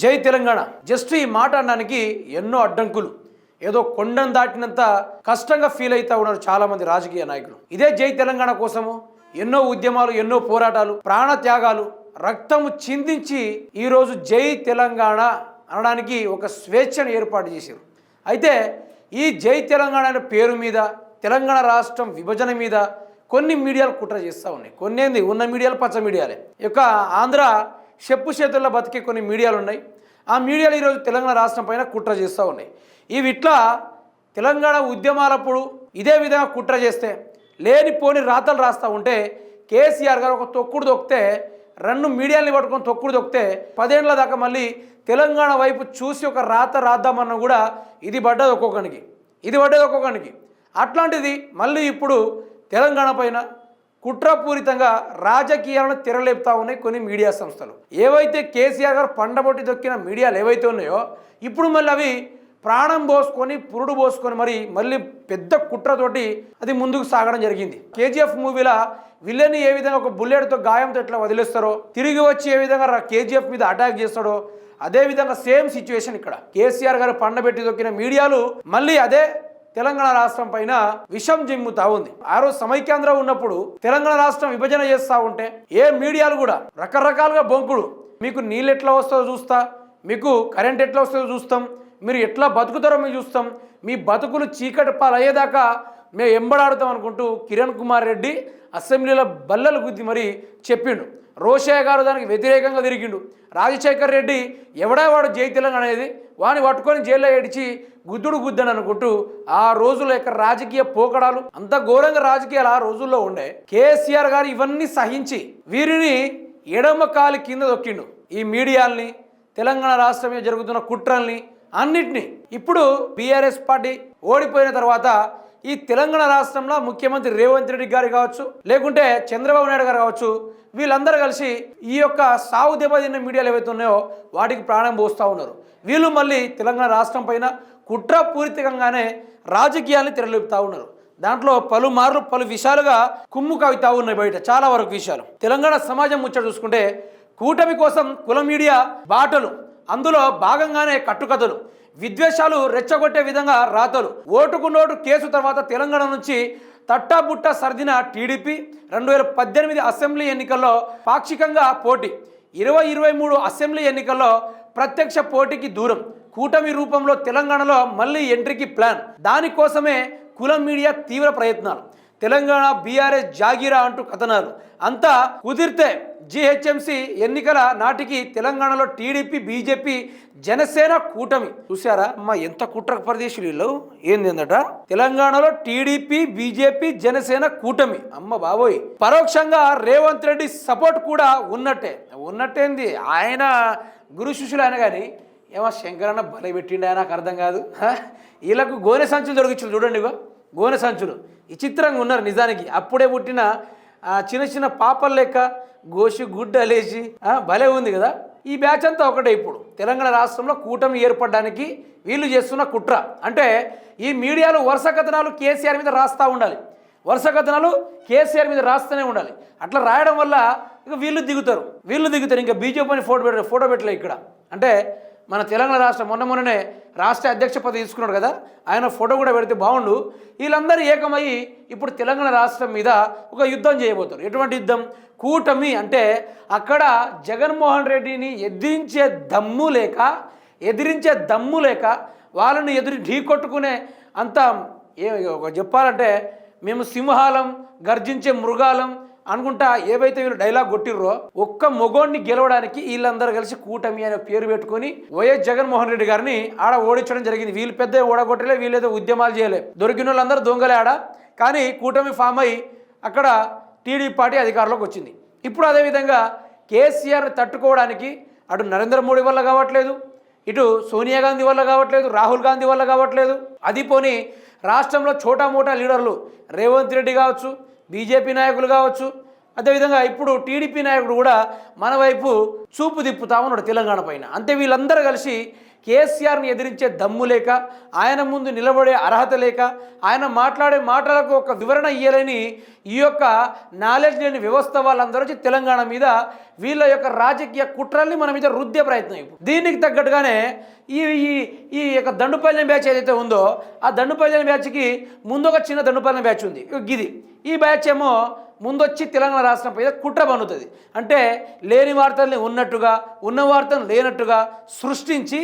జై తెలంగాణ. జస్ట్ ఈ మాట అనడానికి ఎన్నో అడ్డంకులు. ఏదో కొండను దాటినంత కష్టంగా ఫీల్ అవుతా ఉన్నారు చాలా మంది రాజకీయ నాయకులు. ఇదే జై తెలంగాణ కోసము ఎన్నో ఉద్యమాలు ఎన్నో పోరాటాలు ప్రాణ త్యాగాలు రక్తము చిందించి ఈరోజు జై తెలంగాణ అనడానికి ఒక స్వేచ్ఛను ఏర్పాటు చేశారు. అయితే ఈ జై తెలంగాణ అనే పేరు మీద తెలంగాణ రాష్ట్రం విభజన మీద కొన్ని మీడియాలు కుట్ర చేస్తూ ఉన్నాయి. కొన్ని ఏంది ఉన్న మీడియాలు పచ్చ మీడియాలే. యొక్క ఆంధ్ర చెప్పు చేతుల్లో బతికే కొన్ని మీడియాలు ఉన్నాయి ఆ మీడియాలు ఈరోజు తెలంగాణ రాష్ట్రం పైన కుట్ర చేస్తూ ఉన్నాయి. ఇవి ఇట్లా తెలంగాణ ఉద్యమాలప్పుడు ఇదే విధంగా కుట్ర చేస్తే లేనిపోని రాతలు రాస్తూ ఉంటే కేసీఆర్ గారు ఒక తొక్కుడు దొక్కితే రెండు మీడియాల్ని పట్టుకొని తొక్కుడు దొక్కితే పదేళ్ళ దాకా మళ్ళీ తెలంగాణ వైపు చూసి ఒక రాత రాద్దామన్నా కూడా ఇది పడ్డది ఒక్కొక్కనికి. ఇది పడ్డది ఒక్కొక్కనికి. అట్లాంటిది మళ్ళీ ఇప్పుడు తెలంగాణ పైన కుట్రపూరితంగా రాజకీయాలను తెరలేపుతా ఉన్నాయి కొన్ని మీడియా సంస్థలు. ఏవైతే కేసీఆర్ గారు పండబొట్టి దొక్కిన మీడియాలు ఏవైతే ఉన్నాయో ఇప్పుడు మళ్ళీ అవి ప్రాణం పోసుకొని పురుడు పోసుకొని మరి మళ్ళీ పెద్ద కుట్రతోటి అది ముందుకు సాగడం జరిగింది. కేజీఎఫ్ మూవీలో విలన్ ఏ విధంగా ఒక బుల్లెట్తో గాయంతో ఎట్లా వదిలేస్తారో తిరిగి వచ్చి ఏ విధంగా కేజీఎఫ్ మీద అటాక్ చేస్తాడో అదే విధంగా సేమ్ సిచ్యువేషన్ ఇక్కడ. కేసీఆర్ గారు పండబెట్టి దొక్కిన మీడియాలు మళ్ళీ అదే తెలంగాణ రాష్ట్రం పైన విషం జిమ్ముతా ఉంది. ఆ రోజు సమైక్యాంధ్ర ఉన్నప్పుడు తెలంగాణ రాష్ట్రం విభజన చేస్తూ ఉంటే ఏ మీడియాలు కూడా రకరకాలుగా బొంకుడు మీకు నీళ్ళు ఎట్లా వస్తుందో చూస్తా మీకు కరెంట్ ఎట్లా వస్తుందో చూస్తాం మీరు ఎట్లా బతుకుతారో మేము చూస్తాం. మీ బతుకులు చీకటి పాలయ్యేదాకా మేము ఎంబడాడుతాం అనుకుంటూ కిరణ్ కుమార్ రెడ్డి అసెంబ్లీలో బల్లలు గుద్ది మరి చెప్పిండు. రోషయ్య గారు దానికి వ్యతిరేకంగా తిరిగిండు. రాజశేఖర్ రెడ్డి ఎవడా వాడు జై తెలంగాణ అనేది వాని పట్టుకొని జైల్లో ఏడిచి గుద్దుడు గుద్దని అనుకుంటూ ఆ రోజుల యొక్క రాజకీయ పోకడాలు అంత ఘోరంగా రాజకీయాలు ఆ రోజుల్లో ఉండే కేసీఆర్ గారు ఇవన్నీ సహించి వీరిని ఎడమ కాలి కింద దొక్కిండు ఈ మీడియాల్ని తెలంగాణ రాష్ట్రం మీద జరుగుతున్న కుట్రల్ని అన్నిటినీ. ఇప్పుడు బీఆర్ఎస్ పార్టీ ఓడిపోయిన తర్వాత ఈ తెలంగాణ రాష్ట్రంలో ముఖ్యమంత్రి రేవంత్ రెడ్డి గారు కావచ్చు లేకుంటే చంద్రబాబు నాయుడు గారు కావచ్చు వీళ్ళందరూ కలిసి ఈ యొక్క సాగు దెబ్బతిన్న మీడియాలు ఏవైతే ఉన్నాయో వాటికి ప్రాణం పోస్తూ ఉన్నారు. వీళ్ళు మళ్ళీ తెలంగాణ రాష్ట్రం పైన కుట్రపూరితంగానే రాజకీయాన్ని తెరలేపుతూ ఉన్నారు. దాంట్లో పలుమార్లు పలు విషయాలుగా కుమ్ము కవితా ఉన్నాయి బయట చాలా వరకు విషయాలు. తెలంగాణ సమాజం ముచ్చట చూసుకుంటే కూటమి కోసం కుల మీడియా బాటలు అందులో భాగంగానే కట్టుకథలు. విద్వేషాలు రెచ్చగొట్టే విధంగా రాతలు. ఓటుకు నోటు కేసు తర్వాత తెలంగాణ నుంచి తట్టాబుట్ట సర్దిన టీడీపీ రెండు వేల పద్దెనిమిది అసెంబ్లీ ఎన్నికల్లో పాక్షికంగా పోటీ. ఇరవై ఇరవై మూడు అసెంబ్లీ ఎన్నికల్లో ప్రత్యక్ష పోటీకి దూరం. కూటమి రూపంలో తెలంగాణలో మళ్ళీ ఎంట్రీకి ప్లాన్. దానికోసమే కులం మీడియా తీవ్ర ప్రయత్నాలు. తెలంగాణ బీఆర్ఎస్ జాగీరా అంటూ కథనాలు. అంతా కుదిరితే జిహెచ్ఎంసి ఎన్నికల నాటికి తెలంగాణలో టీడీపీ బీజేపీ జనసేన కూటమి. చూసారా అమ్మ ఎంత కుట్ర ప్రదేశులు వీళ్ళు? ఏందిందట? తెలంగాణలో టీడీపీ బీజేపీ జనసేన కూటమి. అమ్మ బాబోయ్. పరోక్షంగా రేవంత్ రెడ్డి సపోర్ట్ కూడా ఉన్నట్టే. ఉన్నట్టేంది? ఆయన గురు శిష్యులు ఆయన కానీ. ఏమో శంకరన్న బలి ఆయన నాకు అర్థం కాదు. వీళ్ళకు గోనె సంచులు దొరికించు చూడండి ఇగో. గోనె సంచులు. విచిత్రంగా ఉన్నారు నిజానికి. అప్పుడే పుట్టిన చిన్న చిన్న పాపల లెక్క గోషి గుడ్డ లేచి భలే ఉంది కదా. ఈ బ్యాచ్ అంతా ఒకటే ఇప్పుడు. తెలంగాణ రాష్ట్రంలో కూటమి ఏర్పడడానికి వీళ్ళు చేస్తున్న కుట్ర. అంటే ఈ మీడియాలో వరుస కథనాలు కేసీఆర్ మీద రాస్తూ ఉండాలి. వరుస కథనాలు కేసీఆర్ మీద రాస్తూనే ఉండాలి. అట్లా రాయడం వల్ల ఇక వీళ్ళు దిగుతారు. వీళ్ళు దిగుతారు. ఇంకా బీజేపీని ఫోటో పెట్ట ఫోటో పెట్టలే ఇక్కడ. అంటే మన తెలంగాణ రాష్ట్రం మొన్న మొన్ననే రాష్ట్ర అధ్యక్ష పదవి తీసుకున్నాడు కదా ఆయన ఫోటో కూడా పెడితే బాగుండు. వీళ్ళందరూ ఏకమయ్యి ఇప్పుడు తెలంగాణ రాష్ట్రం మీద ఒక యుద్ధం చేయబోతారు ఎటువంటి యుద్ధం? కూటమి అంటే అక్కడ జగన్మోహన్ రెడ్డిని ఎదిరించే దమ్ము లేక ఎదిరించే దమ్ము లేక వాళ్ళని ఎదురు ఢీ కొట్టుకునే అంత ఏ చెప్పాలంటే మేము సింహాలం గర్జించే మృగాలం అనుకుంటా ఏవైతే వీళ్ళు డైలాగ్ కొట్టిర్రో ఒక్క మొగోడిని గెలవడానికి వీళ్ళందరూ కలిసి కూటమి అనే పేరు పెట్టుకొని వైఎస్ జగన్మోహన్ రెడ్డి గారిని ఆడ ఓడించడం జరిగింది. వీళ్ళు పెద్ద ఓడగొట్టలే వీళ్ళేదో ఉద్యమాలు చేయలే. దొరికిన వాళ్ళందరూ దొంగలే ఆడ. కానీ కూటమి ఫామ్ అయి అక్కడ టీడీపీ పార్టీ అధికారంలోకి వచ్చింది. ఇప్పుడు అదేవిధంగా కేసీఆర్ని తట్టుకోవడానికి అటు నరేంద్ర మోడీ వల్ల కావట్లేదు ఇటు సోనియా గాంధీ వల్ల కావట్లేదు రాహుల్ గాంధీ వల్ల కావట్లేదు. అది పోని రాష్ట్రంలో చోటా మోటా లీడర్లు రేవంత్ రెడ్డి కావచ్చు బీజేపీ నాయకులు కావచ్చు అదేవిధంగా ఇప్పుడు టీడీపీ నాయకుడు కూడా మన వైపు చూపు తిప్పుతా ఉన్నాడు తెలంగాణ పైన. అంతే వీళ్ళందరూ కలిసి కేసీఆర్ని ఎదిరించే దమ్ము లేక ఆయన ముందు నిలబడే అర్హత లేక ఆయన మాట్లాడే మాటలకు ఒక వివరణ ఇయ్యలేని ఈ యొక్క నాలెడ్జ్ లేని వ్యవస్థ వాళ్ళందరూ వచ్చి తెలంగాణ మీద వీళ్ళ యొక్క రాజకీయ కుట్రల్ని మన మీద రుద్దే ప్రయత్నం ఇప్పుడు. దీనికి తగ్గట్టుగానే ఈ ఈ ఈ యొక్క దండుపల్లెం బ్యాచ్ ఏదైతే ఉందో ఆ దండుపల్లెం బ్యాచ్కి ముందు ఒక చిన్న దండుపల్లెం బ్యాచ్ ఉంది. ఇది ఈ బ్యాచ్ ఏమో ముందొచ్చి తెలంగాణ రాష్ట్రం పైన కుట్ర పన్నుతుంది. అంటే లేని వార్తల్ని ఉన్నట్టుగా ఉన్న వార్తను లేనట్టుగా సృష్టించి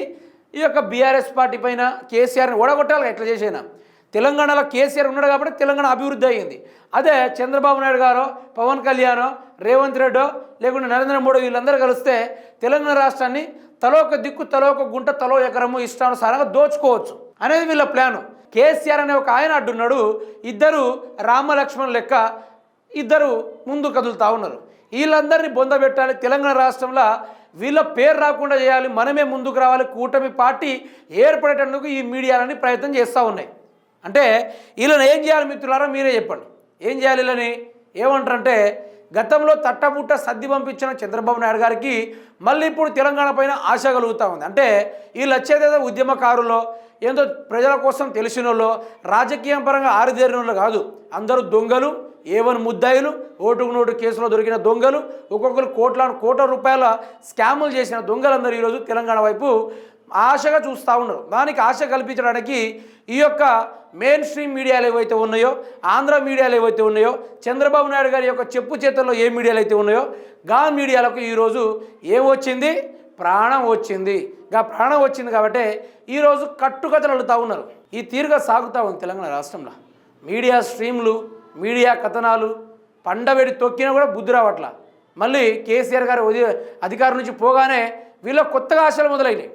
ఈ యొక్క బీఆర్ఎస్ పార్టీ పైన కేసీఆర్ని ఓడగొట్టాలి ఎట్లా చేసైనా? తెలంగాణలో కేసీఆర్ ఉన్నాడు కాబట్టి తెలంగాణ అభివృద్ధి అయ్యింది. అదే చంద్రబాబు నాయుడు గారో పవన్ కళ్యాణో రేవంత్ రెడ్డో లేకుంటే నరేంద్ర మోడీ వీళ్ళందరూ కలిస్తే తెలంగాణ రాష్ట్రాన్ని తలో ఒక దిక్కు తలో ఒక గుంట తలో ఎకరము ఇష్టానుసారంగా దోచుకోవచ్చు అనేది వీళ్ళ ప్లాను. కేసీఆర్ అనే ఒక ఆయన అడ్డున్నాడు. ఇద్దరు రామలక్ష్మణ్ లెక్క ఇద్దరు ముందు కదులుతూ ఉన్నారు. వీళ్ళందరినీ బొందబెట్టాలి తెలంగాణ రాష్ట్రంలో. వీళ్ళ పేరు రాకుండా చేయాలి మనమే ముందుకు రావాలి కూటమి పార్టీ ఏర్పడేటందుకు ఈ మీడియాలని ప్రయత్నం చేస్తూ ఉన్నాయి. అంటే వీళ్ళని ఏం చేయాలి మిత్రులారా మీరే చెప్పండి. ఏం చేయాలి వీళ్ళని? ఏమంటారంటే గతంలో తట్టబుట్ట సర్ది పంపించిన చంద్రబాబు నాయుడు గారికి మళ్ళీ ఇప్పుడు తెలంగాణ పైన ఆశ కలుగుతూ ఉంది. అంటే వీళ్ళు వచ్చేదేదో ఉద్యమకారులో ఏందో ప్రజల కోసం తెలిసిన వాళ్ళు రాజకీయం పరంగా ఆరిదేరిన వాళ్ళు కాదు. అందరూ దొంగలు ఏవన్ ముద్దాయిలు ఓటుకు నోటు కేసులో దొరికిన దొంగలు ఒక్కొక్కరు కోట్ల కోట్ల రూపాయల స్కాములు చేసిన దొంగలందరూ ఈరోజు తెలంగాణ వైపు ఆశగా చూస్తూ ఉన్నారు. దానికి ఆశ కల్పించడానికి ఈ యొక్క మెయిన్ స్ట్రీమ్ మీడియాలు ఏవైతే ఉన్నాయో ఆంధ్ర మీడియాలు ఏవైతే ఉన్నాయో చంద్రబాబు నాయుడు గారి యొక్క చెప్పు చేతుల్లో ఏ మీడియాలు అయితే ఉన్నాయో గా మీడియాలకు ఈరోజు ఏమొచ్చింది ప్రాణం వచ్చింది. గా ప్రాణం వచ్చింది కాబట్టి ఈరోజు కట్టుకథలు అడుగుతూ ఉన్నారు. ఈ తీరుగా సాగుతూ ఉంది తెలంగాణ రాష్ట్రంలో. మీడియా స్ట్రీమ్లు మీడియా కథనాలు పండబెడి తొక్కినా కూడా బుద్ధి రావట్ల. మళ్ళీ కేసీఆర్ గారు అధికారం నుంచి పోగానే వీళ్ళ కొత్తగా ఆశలు మొదలైనవి